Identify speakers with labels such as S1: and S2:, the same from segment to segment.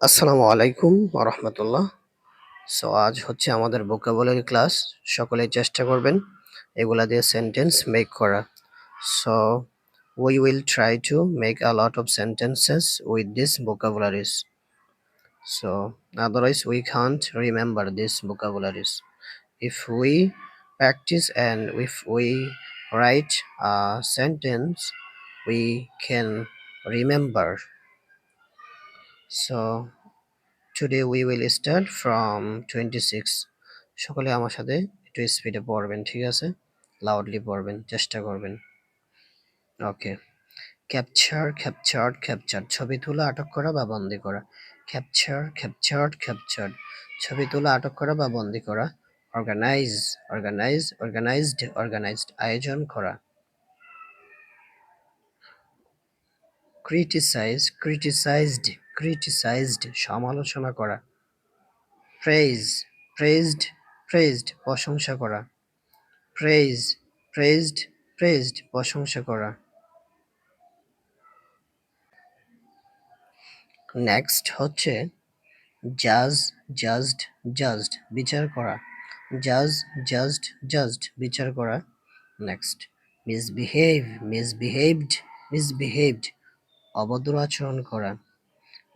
S1: আসসালামু আলাইকুম রহমতুল্লাহ। সো আজ হচ্ছে আমাদের বোকাবলের ক্লাস সকলে চেষ্টা করবেন এগুলা দিয়ে সেন্টেন্স মেক করা so we will try to make a lot of sentences with this vocabularies so otherwise we can't remember this vocabularies if we practice and if we write a sentence we can remember so today we will start from twenty six সকলে আমার সাথে একটু স্পিডে পড়বেন, ঠিক আছে? Loudly পড়বেন, চেষ্টা করবেন। ওকে ক্যাপচার ক্যাপচার্ড ক্যাপচার ছবি তোলা, আটক করা বা বন্দি করা। ক্যাপচার ক্যাপচার্ড ক্যাপচার্ড ছবি তোলা, আটক করা বা বন্দি করা। অর্গানাইজ অর্গানাইজ অর্গানাইজড অর্গানাইজড আয়োজন করা। ক্রিটিসাইজ ক্রিটিসাইজড ক্রিটিসাইজড সমালোচনা করা। প্রেজ প্রেজড প্রেজড প্রশংসা করা। প্রেজ প্রেজড প্রেজড প্রশংসা করা। নেক্সট হচ্ছে জাজ জাজড জাজড বিচার করা। জাজ জাজড জাজড বিচার করা। নেক্সট মিসবিহেভ মিসবিহেভড মিসবিহেভড অভদ্র আচরণ করা।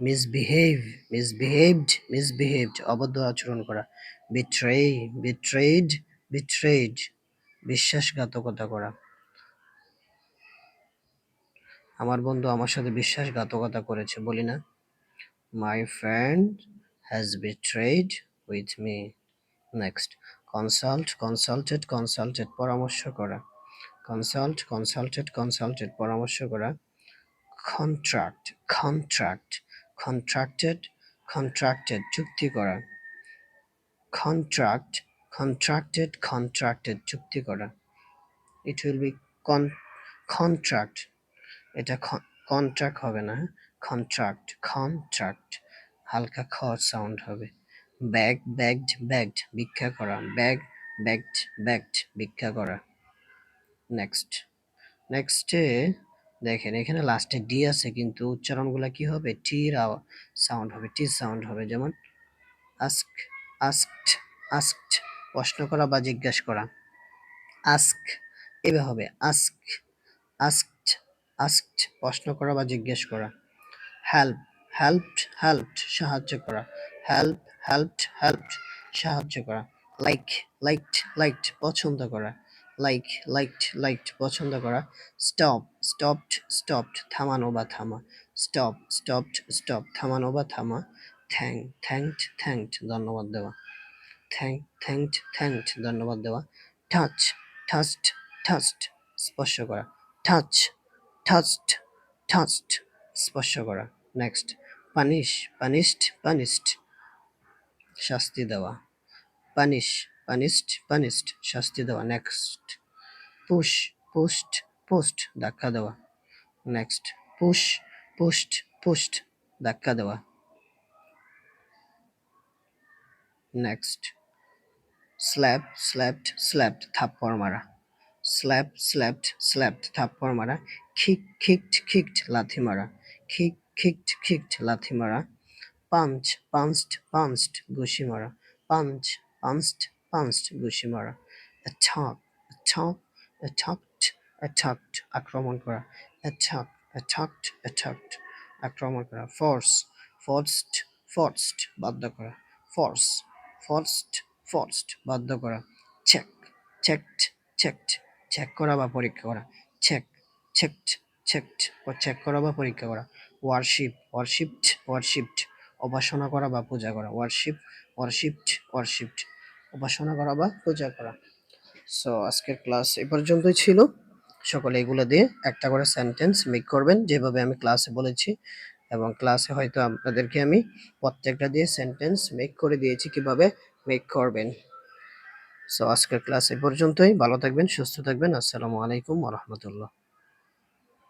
S1: মিসবিহেভ মিসবিহেভড মিসবিহেভড অবদ্ধ আচরণ করা বিট্রে বিট্রেড বিট্রেড বিশ্বাসঘাতকতা করা। আমার বন্ধু আমার সাথে বিশ্বাসঘাতকতা করেছে, বলি না। My friend has betrayed with me next consult consulted consulted পরামর্শ করা। কনসাল্ট কনসাল্টেড কনসাল্টেড পরামর্শ করা। কন্ট্রাক্ট কন্ট্রাক্ট কন্ট্রাক্টেড কন্ট্রাক্টেড চুক্তি করা। কন্ট্রাক্ট কন্ট্রাক্টেড কন্ট্রাক্টেড চুক্তি করা। ইট উইল বি কন্ট্রাক্ট এটা কন্ট্রাক্ট হবে না কন্ট্রাক্ট কন্ট্রাক্ট হালকা খ সাউন্ড হবে। ব্যাগ ব্যাগড ব্যাগড ভিক্ষা করা। ব্যাগ ব্যাগড ব্যাগড ভিক্ষা করা। নেক্সট নেক্সটে দেখেন, এখানে লাস্টে ডি আছে, কিন্তু উচ্চারণগুলো কি হবে? টির সাউন্ড হবে টি সাউন্ড হবে। যেমন আস্ক আস্কড আস্কড প্রশ্ন করা বা জিজ্ঞাসা করা। আস্ক এভাবে হবে আস্ক আস্কড আস্কড প্রশ্ন করা বা জিজ্ঞেস করা। হেল্প হেল্পড হেল্পড সাহায্য করা। হেল্প হেল্পড হেল্পড সাহায্য করা। লাইক লাইকড লাইকড পছন্দ করা। লাইক লাইকড লাইকড পছন্দ করা। স্টপ স্টপড স্টপড থামানো বা থামা। স্টপ স্টপড স্টপ থামানো বা থামা। থ্যাংক থ্যাংকড থ্যাংকড ধন্যবাদ দেওয়া। থ্যাংক থ্যাংকড থ্যাংকড ধন্যবাদ দেওয়া। টাচ টাচড টাচড স্পর্শ করা। টাচ টাচড টাচড স্পর্শ করা। নেক্সট পানিশ পানিশড পানিশড শাস্তি দেওয়া। পানিশ পানিশড পানিশড শাস্তি দেওয়া নেক্সট পুশ পোস্ট পোস্ট ধাক্কা দেওয়া নেক্সট পুশ পোস্ট পোস্ট ধাক্কা দেওয়া নেক্সট স্ল্যাপ স্ল্যাপড স্ল্যাপড থাপ্পড় মারা স্ল্যাপ স্ল্যাপড স্ল্যাপড থাপ্পড় মারা খিক খিকড খিকড লাথি মারা খিক খিকড খিকড লাথি মারা পাঞ্চ পাঞ্চড পাঞ্চড ঘুষি মারা পাঞ্চ পাঞ্চড পাঞ্চড ঘুষি মারা অ্যাটাক অ্যাটাক অ্যাটাকড অ্যাটাকড আক্রমণ করা অ্যাটাক অ্যাটাকড অ্যাটাকড আক্রমণ করা ফোর্স ফোর্সড ফোর্সড বাধ্য করা ফোর্স ফোর্সড ফোর্সড বাধ্য করা চেক চেকড চেকড চেক করা বা পরীক্ষা করা চেক চেকড চেকড চেক করা বা পরীক্ষা করা ওয়ারশিপ ওয়ারশিপড ওয়ারশিপড উপাসনা করা বা পূজা করা ওয়ারশিপ ওয়ারশিপড ওয়ারশিপড উপাসনা করা বা পূজা করা। সো আজকের ক্লাস এ পর্যন্তই ছিল। সকলে এগুলো দিয়ে একটা করে সেন্টেন্স মেক করবেন, যেভাবে আমি ক্লাসে বলেছি। এবং ক্লাসে হয়তো আপনাদেরকে আমি প্রত্যেকটা দিয়ে সেন্টেন্স মেক করে দিয়েছি কীভাবে মেক করবেন। সো আজকের ক্লাস এ পর্যন্তই। ভালো থাকবেন, সুস্থ থাকবেন। আসসালামু আলাইকুম রহমতুল্লাহ।